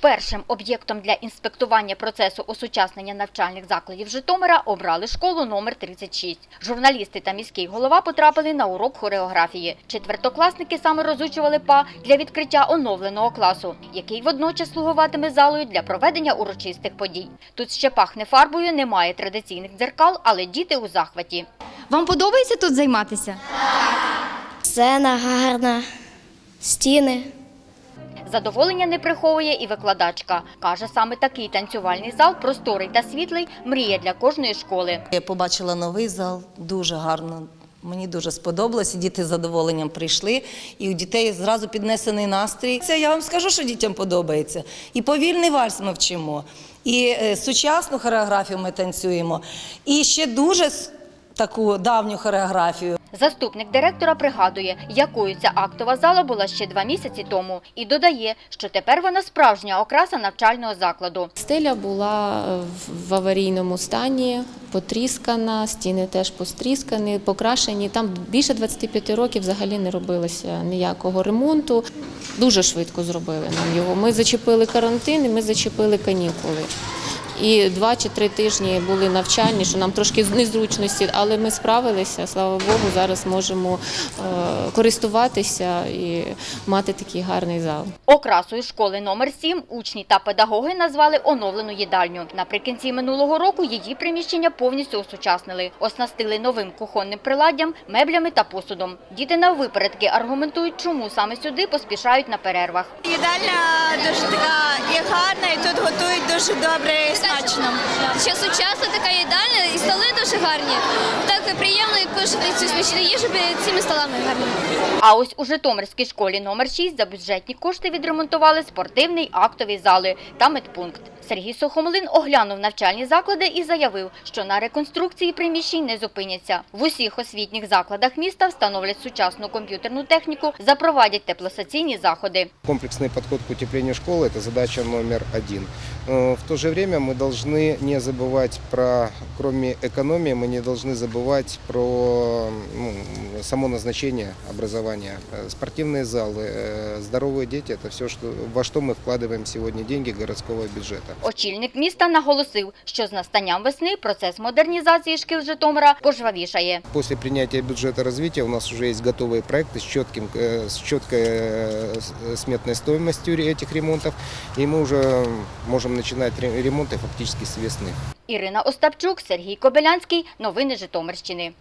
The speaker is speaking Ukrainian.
Першим об'єктом для інспектування процесу осучаснення навчальних закладів Житомира обрали школу номер 36. Журналісти та міський голова потрапили на урок хореографії. Четвертокласники саме розучували па для відкриття оновленого класу, який водночас слугуватиме залою для проведення урочистих подій. Тут ще пахне фарбою, немає традиційних дзеркал, але діти у захваті. Вам подобається тут займатися? Сцена гарна, стіни. Задоволення не приховує і викладачка. Каже, саме такий танцювальний зал, просторий та світлий, мрія для кожної школи. Я побачила новий зал, дуже гарно. Мені дуже сподобалось, діти з задоволенням прийшли, і у дітей зразу піднесений настрій. Це я вам скажу, що дітям подобається. І повільний вальс ми вчимо, і е, сучасну хореографію ми танцюємо, і ще дуже таку давню хореографію. Заступник директора пригадує, якою ця актова зала була ще два місяці тому, і додає, що тепер вона справжня окраса навчального закладу. Стеля була е, в- в аварійному стані, потріскана, стіни теж постріскані, покрашені. Там більше 25 років взагалі не робилося ніякого ремонту. Дуже швидко зробили нам його. Ми зачепили карантин і ми зачепили канікули. І два чи три тижні були навчальні, що нам трошки незручності, але ми справилися. Слава Богу, зараз можемо е, користуватися і мати такий гарний зал. Окрасою школи номер 7 учні та педагоги назвали оновлену їдальню. Наприкінці минулого року її приміщення повністю осучаснили, оснастили новим кухонним приладдям, меблями та посудом. Діти наввипередки аргументують, чому саме сюди поспішають на перервах. Їдальня дуже така і гарна, і тут готують дуже добре смачно. Ще сучасна така їдальня і столи дуже гарні. Так приємно кушати цю смачну їжу перед цими столами гарними. А ось у Житомирській школі номер 6 за бюджетні кошти відремонтували спортивний актовий зали та медпункт. Сергій Сухомлин оглянув навчальні заклади і заявив, що на реконструкції приміщень не зупиняться. В усіх освітніх закладах міста встановлять сучасну комп'ютерну техніку, запровадять теплосаційні заходи. Комплексный подход к утеплению школы – это задача номер один. Э, В то же время мы должны не забывать про, кроме экономии, мы не должны забывать про ну, само назначение образования. Э, Спортивные залы, э, здоровые дети – это все, что, во что мы вкладываем сегодня деньги городского бюджета. Очільник міста наголосив, що з настанням весни процес модернізації шкіл Житомира пожвавішає. После принятия бюджета развития у нас уже есть готовые проекты с, четким, э, с четкой э, с- сметной стоимостью этих ремонтов, и мы уже ре- с весны. Ірина Остапчук, Сергій Кобилянський. Новини Житомирщини.